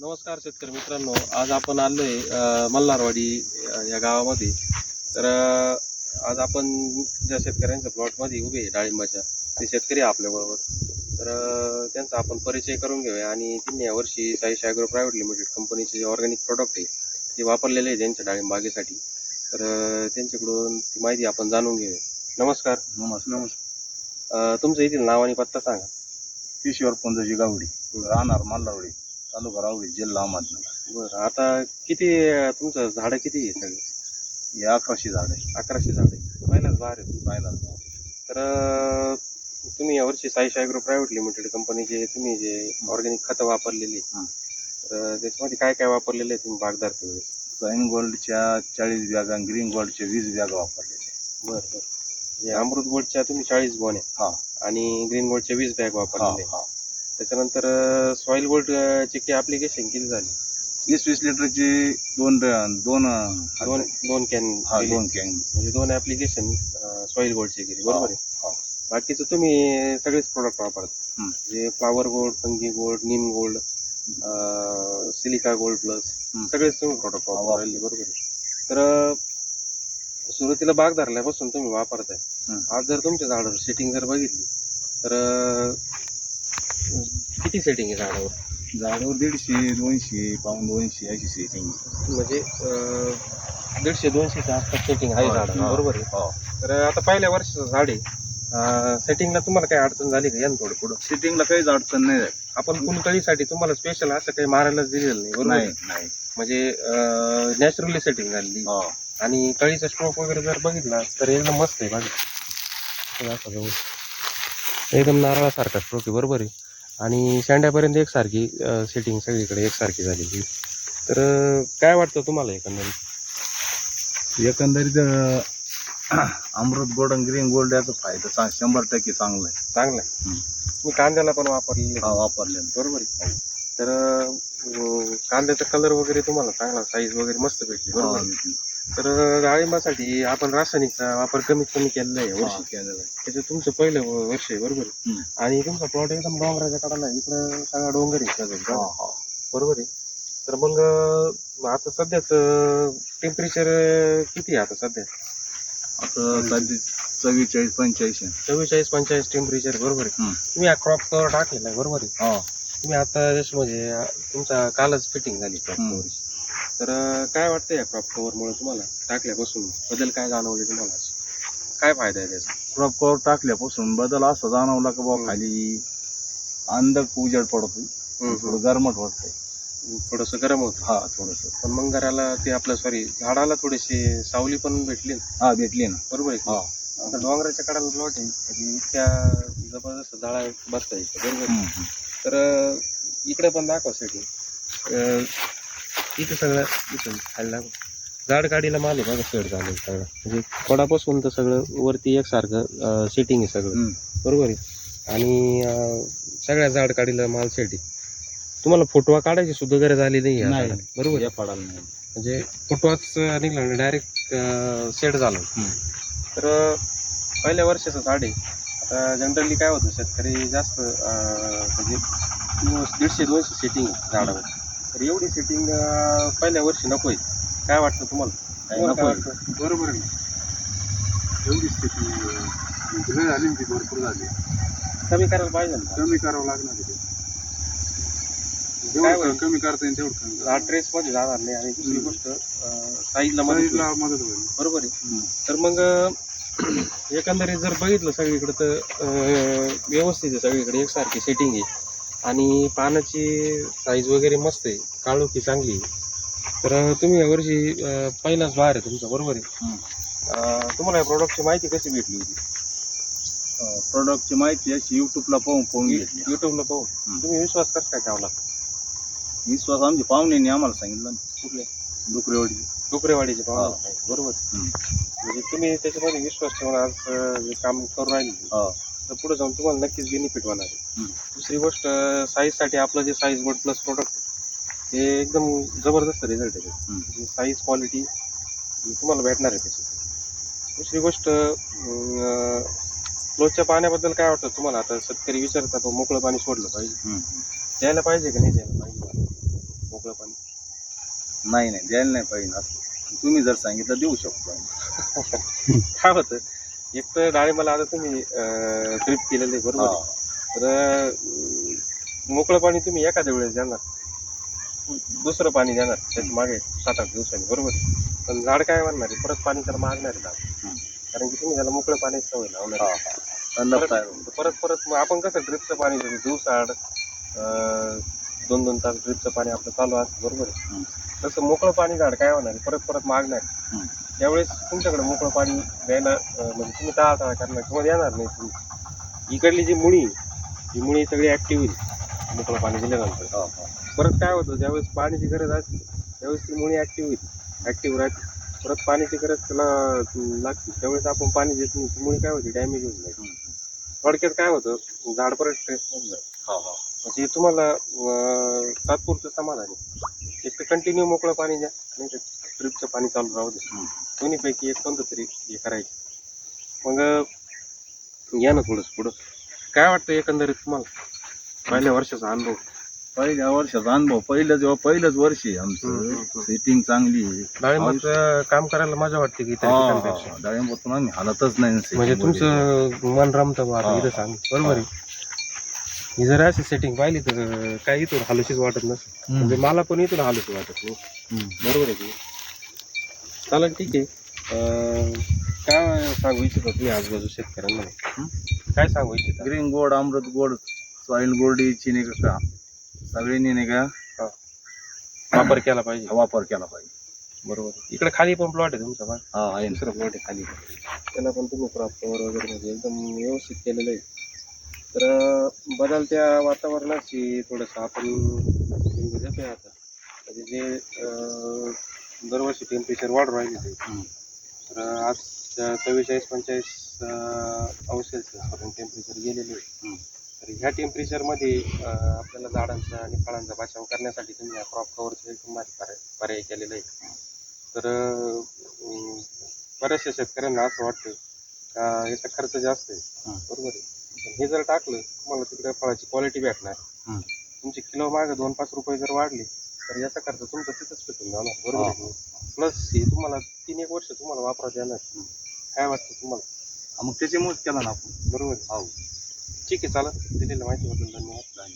नमस्कार शेतकरी मित्रांनो आज आपण आलोय अं, मल्हारवाडी या गावामध्ये. तर आज आपण ज्या शेतकऱ्यांच्या प्लॉटमध्ये उभे आहे डाळिंबाच्या ते शेतकरी आहे आपल्याबरोबर तर त्यांचा आपण परिचय करून घेऊया. आणि त्यांनी यावर्षी साईश ॲग्रो प्रायव्हेट लिमिटेड कंपनीचे जे ऑर्गॅनिक प्रोडक्ट आहे ते वापरलेले आहे त्यांच्या डाळिंब बागेसाठी. तर त्यांच्याकडून ती माहिती आपण जाणून घेऊया. नमस्कार. नमस्कार. अं, तुमचं येथील नाव आणि पत्ता सांगा. किशोर पुंजची गावडी राहणार मालावडी तालुका रावडी जिल्हा अहमदनगर. बरं आता किती तुमचं झाडं किती आहे सगळे? हे अकराशे झाड आहे. अकराशे झाडे पहिलाच बाहेर आहे पाहिला तर अं, तुम्ही यावर्षी साईश ॲग्रो प्रायव्हेट लिमिटेड कंपनीचे तुम्ही जे ऑर्गॅनिक खतं वापरलेली हं. तर त्याच्यामध्ये काय काय वापरलेलं आहे तुम्ही बागदार वेळेस? साईन गोल्डच्या चाळीस बॅगा ग्रीन गोल्डच्या वीस बॅगा वापरलेल्या बरं बरं. म्हणजे अमृत गोल्डच्या तुम्ही चाळीस गोणे हा. आणि ग्रीन गोल्डच्या वीस बॅग हा वापरलेले हा. त्याच्यानंतर सॉईल गोल्ड चे की ॲप्लिकेशन किती झाली? वीस वीस लिटरची दोन दोन दोन दोन कॅन हा दोन कॅन म्हणजे दोन ॲप्लिकेशन सॉईल गोल्डचे केली. बरोबर आहे? बाकीचं तुम्ही सगळेच प्रोडक्ट वापरता. म्हणजे flower gold fungi gold neem gold silica gold plus. सगळेच तुम्ही प्रोडक्ट वापरले बरोबर आहे? तर सुरुवातीला बाग धरल्यापासून तुम्ही वापरताय. आज जर तुमच्या झाडावर सेटिंग जर बघितली तर किती सेटिंग आहे झाडावर? झाडावर दीडशे दोनशे पाऊन दोनशे अशी सेटिंग म्हणजे अं, दीडशे दोनशेच्या आसपास सेटिंग आहे झाडावर बरोबर आहे? हो. तर आता पहिल्या वर्षाचं झाड आहे. सेटिंगला तुम्हाला काही अडचण झाली का? यान थोडं पुढं. सेटिंगला काहीच अडचण नाही झाली. आपण कुणकळीसाठी तुम्हाला स्पेशल असं काही मारायलाच दिलेलं नाही बरोबर नाही आहे? नाही म्हणजे नॅचरली सेटिंग झालेली. हो. आणि कळीचा स्ट्रोक वगैरे जर बघितला तर एकदम मस्त आहे बघा. हे असं जवळ. एकदम नारळासारखा स्ट्रोक आहे बरोबर आहे? आणि शेंड्यापर्यंत एकसारखी सेटिंग सगळीकडे एकसारखी झालेली तर काय वाटतं तुम्हाला एकंदरीत? एकंदरीत अमृत गोल्ड आणि ग्रीन गोल्ड याचा फायदा चा- शंभर टक्के चांगला आहे. चांगलं आहे. मी कांद्याला पण वापरलेले हा वापरलेला बरोबर आहे. तर कांद्याचा कलर वगैरे तुम्हाला चांगला साईज वगैरे मस्त भेटली बरोबर तर डाळिंबासाठी आपण रासायनिकचा वापर कमीत कमी केलेला आहे वर्षी केलेलं आहे. त्याचं तुमचं पहिलं व- वर्ष आहे बरोबर आहे? आणि तुमचा प्लॉट एकदम डोंगराच्या कडाला आहे. इकडं सगळा डोंगर आहे सगळं, हा, बरोबर? आहे तर मग अं, आता सध्याच टेम्परेचर किती आहे आता सध्या आता सध्या चव्वेचाळीस पंच्याऐंशी चव्वेचाळीस पंचेचाळीस टेम्परेचर बरोबर आहे हम्म. तुम्ही हा क्रॉप कवर टाकलेला आहे बरोबर आहे हा तुम्ही आता जसं म्हणजे अं, तुमचा कालच फिटिंग झाली क्रॉप हम्म. तर काय वाटतं या क्रॉप कवरमुळे तुम्हाला? टाकल्यापासून बदल काय जाणवले तुम्हाला? काय फायदा आहे त्याचा? क्रॉप कवर टाकल्यापासून बदल असा जाणवला का. बाबा खाली अंधक उजेड पडतो थोडं गरमट वाटतंय. थोडस गरम होतं. हा थोडस. पण मग घराला ते आपलं सॉरी झाडाला थोडीशी सावली पण भेटली ना, हा भेटली ना. बरोबर आहे का? हा. आता डोंगराच्या कडाला प्लॉट आहे. म्हणजे इतक्या जबरदस्त झाडा बसता येतं बरोबर आहे? हम्म. तर अं, इकडे पण दाखवा साठी इथे सगळं इथं दाखव झाड काढीला माल आहे बघा शेड झालं सगळं म्हणजे कोडापासून तर सगळं वरती एकसारखं सेटिंग आहे सगळं. बरोबर आहे आणि अं, सगळ्या झाड काढीला माल सेट आहे तुम्हाला फोटोवा काढायची सुद्धा गरज आली नाही या नाही. झाडाला. बरोबर आहे? या नाही म्हणजे फोटोच निघला डायरेक्ट सेट झालं हम्म. तर अं, पहिल्या वर्षाचं झाड आहे आता जनरली काय होतं शेतकरी जास्त अं, म्हणजे दीडशे दोनशे सेटिंग झाडावर तर एवढी सेटिंग पहिल्या वर्षी नको आहे काय वाटतं तुम्हाला काय. वाटतं? बरोबर आहे ना एवढी स्थिती लय झाली ना ती भरपूर झाली कमी करायला पाहिजे ना कमी करावं लागणार आहे ते काय जेवढं होईल? कमी करता येईल तेवढं कमी ट्रेस मध्ये जाणार नाही आणि दुसरी. गोष्ट साईजला मदत होईल. मदत होईल बरोबर आहे. तर मग अं, एकंदरीत जर बघितलं सगळीकडे तर अं, व्यवस्थित आहे सगळीकडे एकसारखी सेटिंग आहे आणि पानाची साईज वगैरे मस्त आहे. काळोखी चांगली आहे. तर तुम्ही यावर्षी अं, पहिलाच बाहेर आहे तुमचा बरोबर आहे. अं, तुम्हाला या प्रॉडक्टची माहिती कशी भेटली होती? प्रोडक्टची माहिती अशी युट्यूबला पाहून पाहून घेतली. युट्यूबला पाहून? हम्म. तुम्ही विश्वास कसा काय ठेवला? विश्वास आमच्या पाहुण्यांनी आम्हाला सांगितलं कुठले? डुकरेवाडी. डुकरेवाडीचे. पाहून बरोबर. म्हणजे तुम्ही त्याच्यामध्ये विश्वास ठेवून आज अं, काम करून राहिले. हा. तर पुढे जाऊन तुम्हाला नक्कीच बेनिफिट होणार आहे. दुसरी गोष्ट साईजसाठी आपलं जे साईज बोर्ड प्लस प्रोडक्ट हे एकदम जबरदस्त रिझल्ट आहे. साईज क्वालिटी तुम्हाला भेटणार आहे त्याची दुसरी गोष्ट फ्लोच्या पाण्याबद्दल काय वाटतं तुम्हाला? आता शेतकरी विचारतात "बुवा, मोकळं पाणी सोडलं पाहिजे. द्यायला पाहिजे का नाही द्यायला पाहिजे? मोकळं पाणी. नाही नाही द्यायला नाही पाहिजे असं तुम्ही जर सांगितलं देऊ शकतो. काय होतं? एक तर डाळिंबाला आता तुम्ही ट्रिप केलेलं आहे बरोबर आहे? हा. तर अं, मोकळं पाणी तुम्ही एखाद्या वेळेस देणार दुसरं पाणी देणार त्याच्यामागे सात आठ दिवसांनी बरोबर आहे? पण झाड काय म्हणणार आहे परत पाणी त्याला मागणार आहे झाड हम्म. कारण की तुम्ही त्याला मोकळं पाणी सवय लावणार हा, आहे. हा. होतं. परत परत परत मग आपण कसं ड्रिपचं पाणी देतो दिवसाआड अं, दोन दोन तास ड्रिपचं पाणी आपलं चालू असतं बरोबर आहे हम्म. तसं मोकळं पाणी झाड काय होणार आहे? परत परत मागणार हम्म. त्यावेळेस तुमच्याकडे मोकळं पाणी द्यायला म्हणजे तुम्ही टाळा टाळा करणार किंवा देणार नाही तुम्ही इकडली जी मुळी ही मुळी सगळी ऍक्टिव्ह होईल मोकळं पाणी दिल्यानंतर हा, हा. परत काय होतं ज्यावेळेस पाण्याची गरज असते त्यावेळेस ती मुळी ऍक्टिव्ह होईल ऍक्टिव्ह राहते परत पाण्याची गरज त्याला लागते त्यावेळेस आपण पाणी देत नाही ती मुळी काय होती डॅमेज होत नाही हम्म. थोडक्यात काय होतं झाड परत स्ट्रेस मध्ये जातं. हा. म्हणजे तुम्हाला तात्पुरतं समाधान आहे एक तर कंटिन्यू मोकळं पाणी द्या नाही ड्रिपचं पाणी चालू राहू दे. दोन्हीपैकी एक कोणतं तरी हे करायचं मग या ना थोडंस पुढं काय वाटतं एकंदरीत तुम्हाला पहिल्या वर्षाचा अनुभव पहिल्या वर्षाचा अनुभव पहिलं जेव्हा पहिलंच वर्ष आहे आमचं. सेटिंग चांगली आहे काम करायला मजा वाटते की इतर. डाळिंबातून आम्ही हालतच नाही म्हणजे मध्ये. तुमचं मन रमतं बा आता. इथं सांग बरोबर आहे ही जर अशी सेटिंग पाहिली तर काही इथून हालूशीच वाटत नसेल. म्हणजे मला पण इथून हालूशी वाटत नाही हम्म. बरोबर आहे की? चालेल ठीक आहे. अं, काय सांगू इच्छिता तुम्ही आजूबाजू शेतकऱ्यांना? हं? काय सांगू इच्छिता? ग्रीन गोड अमृत गोड सॉइल गोल्डी चिनी का सगळ्यांनी नाही का वापर केला पाहिजे. वापर केला पाहिजे. बरोबर. इकडे खाली पण प्लॉट आहे तुमचा बा हा आहे ना. दुसरा प्लॉट आहे खाली. त्याला पण तुम्ही कव्हर वगैरे म्हणजे एकदम व्यवस्थित केलेलं आहे. तर अं, बदलत्या वातावरणाशी थोडंसं आपण देतोय आता. म्हणजे जे अं, दरवर्षी टेम्परेचर वाढ राहिले ते हम्म. तर आज चव्वेचाळीस पंचेचाळीस अंश सेल्सिअसपर्यंत टेम्परेचर गेलेले. तर ह्या टेम्परेचरमध्ये आपल्याला झाडांचा आणि फळांचा बचाव करण्यासाठी तुम्ही या क्रॉप कव्हरचे एकदम भारी पर्याय पर्याय केलेला आहे तर बऱ्याचशा शेतकऱ्यांना असं वाटतं का याचा खर्च जास्त आहे. बरोबर आहे पण हे जर टाकलं तुम्हाला तिकडे फळाची क्वालिटी भेटणार. तुमची किलो मागे दोन पाच रुपये जर वाढले तर याचा खर्च तुमचा तिथंच भेटून जाणार बरोबर आहे प्लस हे तुम्हाला तीन एक वर्ष तुम्हाला वापरात येणार. काय वाटतं तुम्हाला? हा, मग त्याच्यामुळेच केला ना आपण. बरोबर आहे. हो. ठीक आहे चालेल. दिलेल्या माहितीबद्दल धन्यवाद.